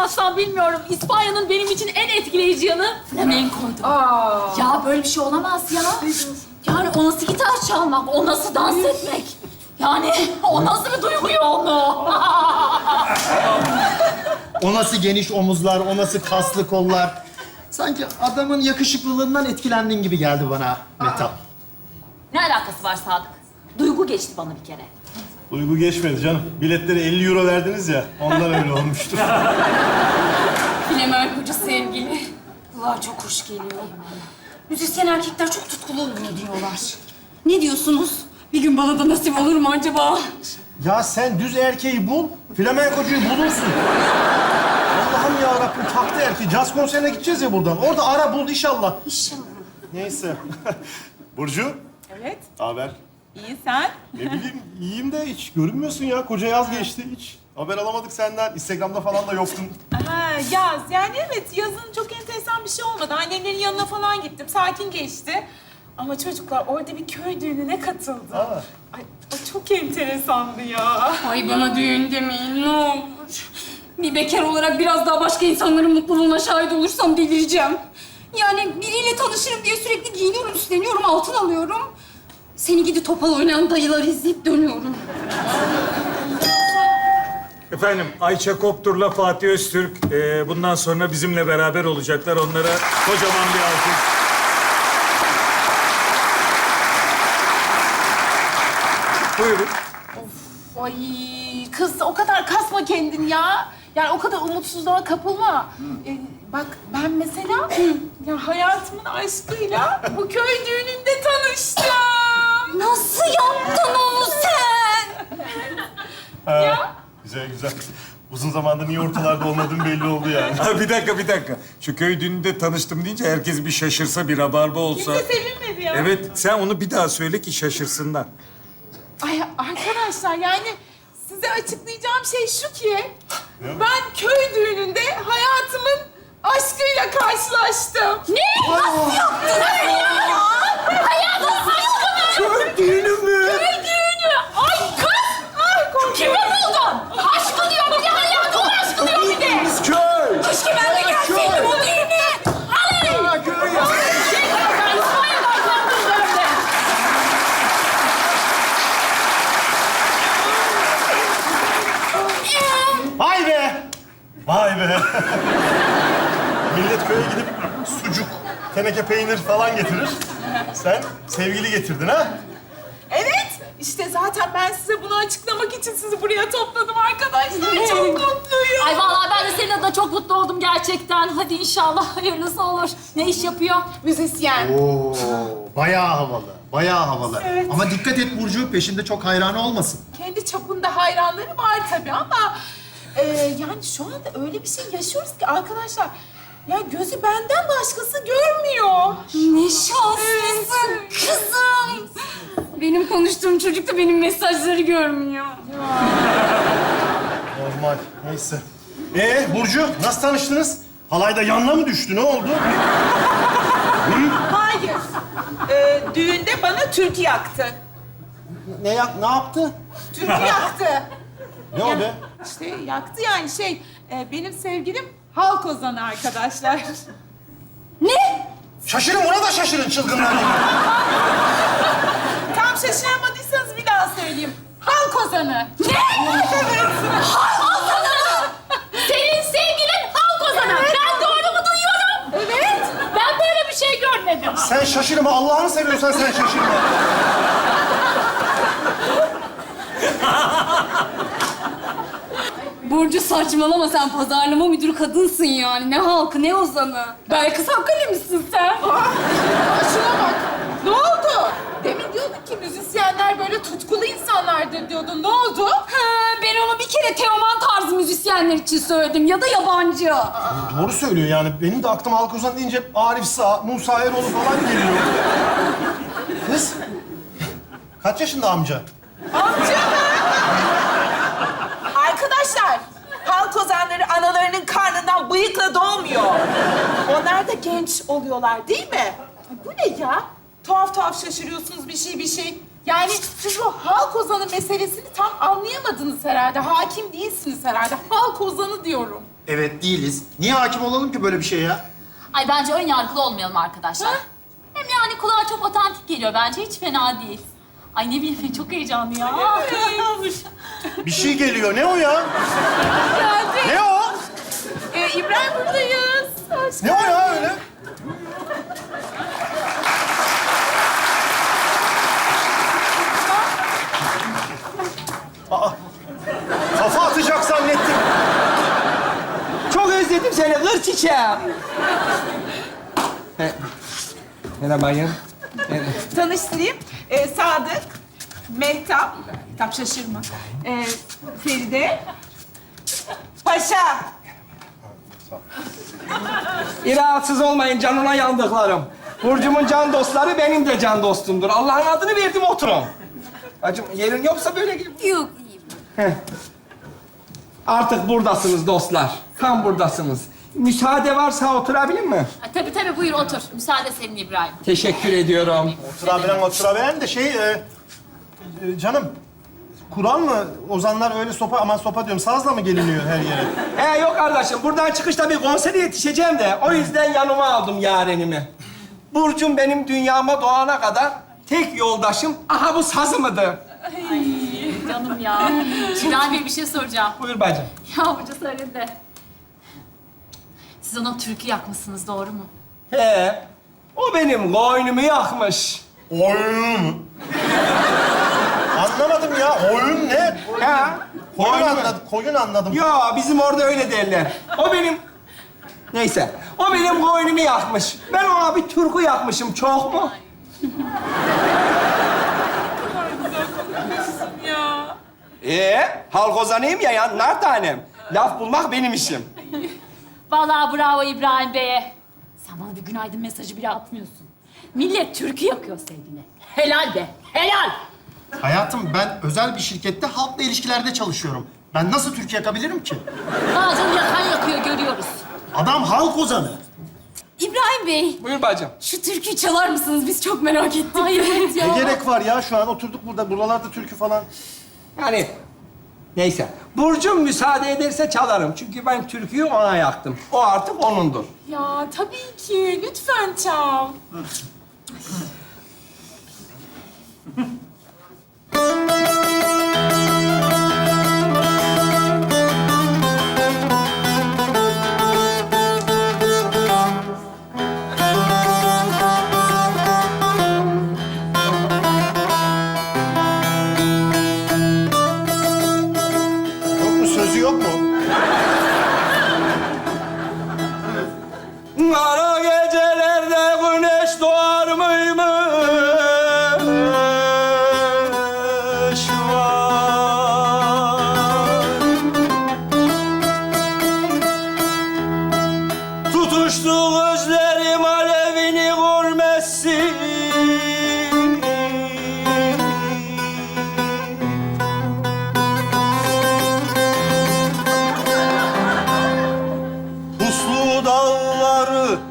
anlatsam bilmiyorum. İspanya'nın benim için en etkileyici yanı flamenkoydu. Aa. Ya böyle bir şey olamaz ya. Yani o nasıl gitar çalmak, o nasıl dans etmek? Yani o nasıl bir duygu yoğunluğu? O nasıl geniş omuzlar, o nasıl kaslı kollar. Sanki adamın yakışıklılığından etkilendin gibi geldi bana Metal. ne alakası var Sadık? Duygu geçti bana bir kere. Duygu geçmedi canım. Biletleri 50 euro verdiniz ya. Ondan öyle olmuştur. Flamenkocu sevgili. Kulağa çok hoş geliyor. Müzisyen erkekler çok tutkulu oluyor diyorlar. Ne diyorsunuz? Bir gün bana da nasip olur mu acaba? ya sen düz erkeği bul, flamenkocuyu bulursun. Allah'ım ya Rabbim taktı erkeği. Caz konserine gideceğiz ya buradan. Orada ara bul inşallah. İnşallah. Neyse. Burcu, Evet, haber? İyi sen. Ne bileyim, iyiyim de hiç görünmüyorsun ya. Koca yaz geçti hiç. Haber alamadık senden. Instagram'da falan da yoktun. Ha, yaz. Yani evet, yazın çok enteresan bir şey olmadı. Annemlerin yanına falan gittim, sakin geçti. Ama çocuklar orada bir köy düğününe katıldı. Aa. Ay, o çok enteresandı ya. Ay bana düğün demeyin ne olur. Bir bekar olarak biraz daha başka insanların mutluluğuna şahit olursam delireceğim. Yani biriyle tanışırım diye sürekli giyiniyorum, üstleniyorum, altın alıyorum. Seni gidi topal oynayan dayıları izleyip dönüyorum. Efendim Ayça Koptur'la Fatih Öztürk e, bundan sonra bizimle beraber olacaklar. Onlara kocaman bir alkış. Buyurun. Ay kız o kadar kasma kendini ya. Yani o kadar umutsuzluğa kapılma. Ee, bak ben mesela Ya hayatımın aşkıyla bu köy düğününde tanıştım. Nasıl yaptın onu sen? Ha, Güzel güzel. Uzun zamandır niye ortalarda olmadığım belli oldu yani. Ha, bir dakika bir dakika. Şu köy düğününde tanıştım deyince herkes bir şaşırsa, bir rabarba olsa. Kimse sevinmedi ya. Evet, sen onu bir daha söyle ki şaşırsınlar. ay arkadaşlar yani size açıklayacağım şey şu ki ben köy düğününde hayatımın aşkıyla karşılaştım. Ne? Nasıl yaptın ya? Hayatımın Köy düğünü mü? Köy düğünü. Ay kız. Ay korkuyorum. Kimi buldun? Aşkı diyor bir de hayatımın aşkı diyor bir de. Köy! Keşke ben de gelseydim o düğüne. Aley! Ha, köy ya. Şey böyle. Vay be! Vay be! Millet köye gidip sucuk, teneke peynir falan getirir. Sen sevgili getirdin ha? Evet, işte zaten ben size bunu açıklamak için sizi buraya topladım arkadaşlar. Çok mutluyum. Ay vallahi ben de senin adına çok mutlu oldum gerçekten. Hadi inşallah hayırlısı olur. Ne iş yapıyor? Müzisyen. Oo, bayağı havalı, bayağı havalı. Ama dikkat et Burcu, peşinde çok hayranı olmasın. Kendi çapında hayranları var tabii ama... e, yani şu anda öyle bir şey yaşıyoruz ki arkadaşlar... Ya gözü benden başkası görmüyor. Ne şanslısın kızım. Benim konuştuğum çocuk da benim mesajları görmüyor. Normal. Neyse. Ee Burcu nasıl tanıştınız? Halayda yanına mı düştü? Ne oldu? Hayır. Ee, düğünde bana türkü yaktı. Ne yap ne yaptı? Türkü yaktı. Ne o be? İşte yaktı yani şey, e, benim sevgilim halk ozanı arkadaşlar. Şaşırın buna da şaşırın çılgınlar gibi. Tam şaşıramadıysanız bir daha söyleyeyim. Halk ozanı. Senin sevgilin halk ozanı. Ben doğru mu duyuyorum? Evet. Ben böyle bir şey görmedim. Sen şaşırma. Allah'ını seviyorsan sen şaşırma. Burcu saçmalama sen pazarlama müdürü kadınsın yani. Ne halkı ne ozanı. Belki sen misin sen? Aa, şuna bak. Ne oldu? Demin diyordun ki müzisyenler böyle tutkulu insanlardır diyordun. Ne oldu? Ha, ben onu bir kere Teoman tarzı müzisyenler için söyledim ya da yabancı. Doğru söylüyor yani. Benim de aklıma halk ozan deyince Arif Sağ, Musa Eroğlu falan geliyor. Kız. Kaç yaşında amca? Arkadaşlar, genç oluyorlar değil mi? Ay, Bu ne ya? Tuhaf tuhaf şaşırıyorsunuz bir şey bir şey. Yani siz bu halk ozanı meselesini tam anlayamadınız herhalde. Hakim değilsiniz herhalde. Halk ozanı diyorum. Evet değiliz. Niye hakim olalım ki böyle bir şeye ya? Ay bence ön yargılı olmayalım arkadaşlar. Hem yani kulağa çok otantik geliyor bence. Hiç fena değil. Ay ne bileyim çok heyecanlı ya. Bir şey geliyor. Ne o ya? Ne o? Ee, İbrahim buradayız. Hoş Ne o ya öyle? Aa, kafa atacak zannettim. Çok özledim seni kır çiçeğim. He. Merhaba ya. Tanıştırayım. Ee, Sadık, Mehtap, Mehtap şaşırma. Ee, Feride, Paşa. İrahatsız olmayın canına yandıklarım. Burcumun can dostları benim de can dostumdur. Allah'ın adını verdim oturun. Bacım yerin yoksa böyle gel. Yok iyiyim. Heh. Artık buradasınız dostlar. Tam buradasınız. Müsaade varsa oturabilir mi? Ay, tabii tabii buyur otur. Müsaade senin İbrahim. Teşekkür ediyorum. Oturabilen oturabilen de şey... e, e, canım, Kur'an mı? Ozanlar öyle sopa, aman sopa diyorum, sazla mı geliniyor her yere? He yok kardeşim. Buradan çıkışta bir konsere yetişeceğim de o yüzden yanıma aldım yarenimi. Burcum benim dünyama doğana kadar tek yoldaşım aha bu sazımıdır. Canım ya. Bey bir şey soracağım. Buyur bacım. Ya hoca söyledi. Siz ona türkü yakmışsınız doğru mu? He. O benim koynumu yakmış. Oyun. Anlamadım ya. Oyun ne? He. Koyun anladım. Koyun anladım. Ya bizim orada öyle derler. O benim... Neyse. O benim koynumu yakmış. Ben ona bir türkü yakmışım. Çok mu? ya. Ee, halk ozanıyım ya, ya nar tanem. Laf bulmak benim işim. Vallahi bravo İbrahim Bey'e. Sen bana bir günaydın mesajı bile atmıyorsun. Millet türkü yakıyor sevgine. Helal be, helal. Hayatım ben özel bir şirkette halkla ilişkilerde çalışıyorum. Ben nasıl Türkiye yakabilirim ki? Bazen yakan yakıyor görüyoruz. Adam halk ozanı. İbrahim Bey, Buyur bacım. şu türküyü çalar mısınız? Biz çok merak ettik. Ay evet ya. Ne gerek var ya şu an oturduk burada. Buralarda türkü falan. Yani neyse. Burcum müsaade ederse çalarım. Çünkü ben türküyü ona yaktım. O artık onundur. Ya tabii ki. Lütfen çal. Yok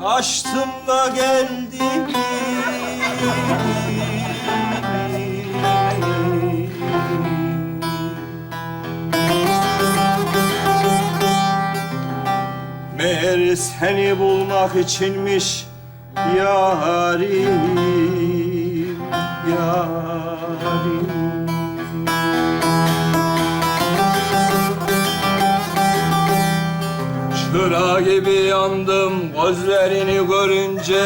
aştım da geldim. Meğer seni bulmak içinmiş yarim, yarim. Çıra gibi yandım gözlerini görünce.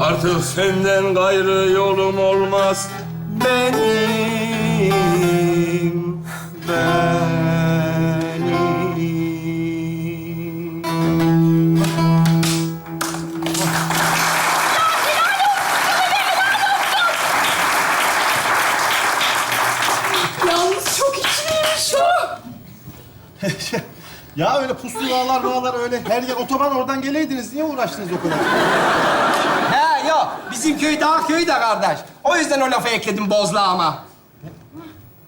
Artık senden gayrı yolum olmaz dağlar öyle her yer otoban oradan geleydiniz. Niye uğraştınız o kadar? He yok, bizim köy daha köy de kardeş. O yüzden o lafı ekledim bozlağıma.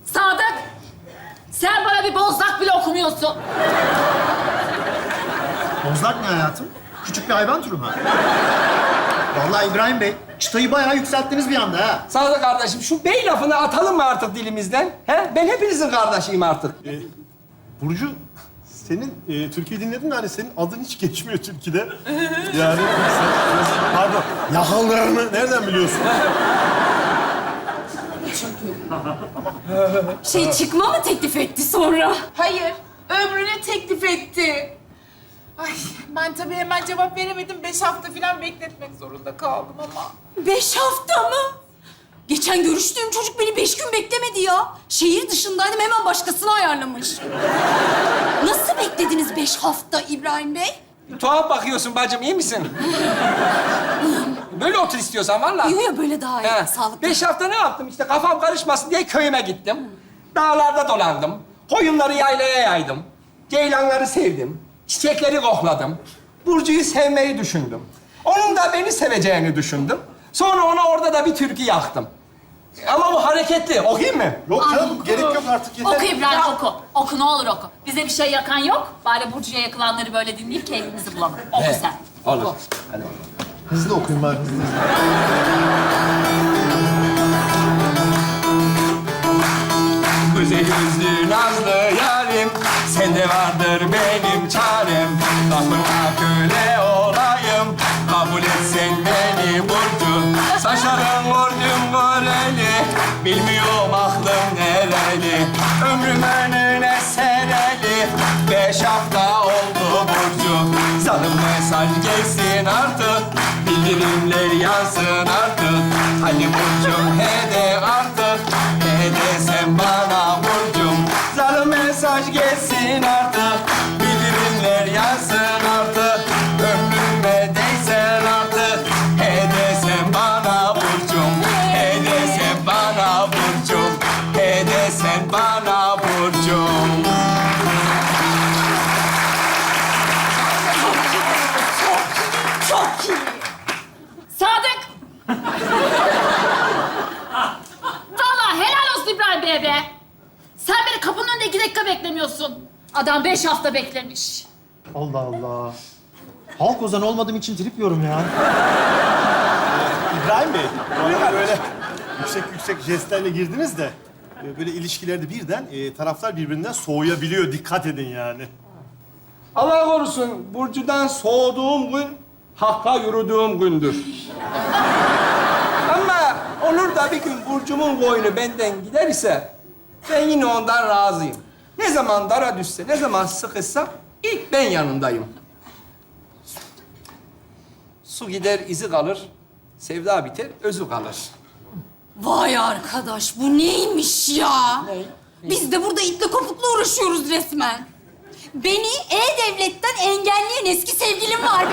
Sadık, sen bana bir bozlak bile okumuyorsun. Bozlak ne hayatım? Küçük bir hayvan türü mü? Vallahi İbrahim Bey, çıtayı bayağı yükselttiniz bir anda ha. Ol kardeşim. Şu bey lafını atalım mı artık dilimizden? He? Ben hepinizin kardeşiyim artık. Burcu, senin e, Türkiye dinledin mi? Hani senin adın hiç geçmiyor Türkiye'de. Yani sen, pardon, yakallarını nereden biliyorsun? Şey çıkma mı teklif etti sonra? Hayır, ömrüne teklif etti. Ay ben tabii hemen cevap veremedim. Beş hafta falan bekletmek zorunda kaldım ama. Beş hafta mı? Geçen görüştüğüm çocuk beni beş gün beklemedi ya. Şehir dışındaydım hemen başkasını ayarlamış. Beklediniz beş hafta İbrahim Bey? Tuhaf bakıyorsun bacım, iyi misin? Böyle otur istiyorsan vallahi. Yok yok böyle daha iyi. He. Sağlıklı. Beş hafta ne yaptım? İşte kafam karışmasın diye köyüme gittim. Dağlarda dolandım. Koyunları yaylaya yaydım. Ceylanları sevdim. Çiçekleri kokladım. Burcu'yu sevmeyi düşündüm. Onun da beni seveceğini düşündüm. Sonra ona orada da bir türkü yaktım. Ama bu hareketli. Okuyayım mı? Yok canım, gerek yok artık yeter. Oku İbrahim oku. Oku ne olur oku. Bize bir şey yakan yok. Bari Burcu'ya yakılanları böyle dinleyip keyfimizi bulalım. Oku He. sen. Olur. Oku. Hadi. Hızlı okuyun bari, hızlı. Güzel yüzlü nazlı yarim Sende vardır benim çarem Kapına Bilmiyorum aklım nereli Ömrüm önüne sereli. Beş hafta oldu Burcu Zalim mesaj gelsin artık. Bildirimler yansın artık Hani Burcu'm hede artık. Hede sen bana Burcu'm Zalim mesaj gelsin artık Sen beni kapının önünde iki dakika beklemiyorsun. Adam beş hafta beklemiş. Allah Allah. Halk ozanı olmadığım için trip yiyorum ya. İbrahim Bey, bana böyle yüksek yüksek jestlerle girdiniz de e, böyle ilişkilerde birden e, taraflar birbirinden soğuyabiliyor. Dikkat edin yani. Allah korusun Burcu'dan soğuduğum gün Hakka yürüdüğüm gündür. Ama olur da bir gün Burcu'mun boynu benden gider ise ben yine ondan razıyım. Ne zaman dara düşse, ne zaman sıkışsa ilk ben yanındayım. Su gider, izi kalır. Sevda biter, özü kalır. Vay arkadaş bu neymiş ya? Biz de burada itle kopukla uğraşıyoruz resmen. Beni E-Devlet'ten engelleyen eski sevgilim var.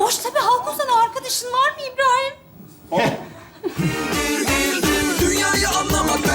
Boşta bir halk ozanı arkadaşın var mı İbrahim?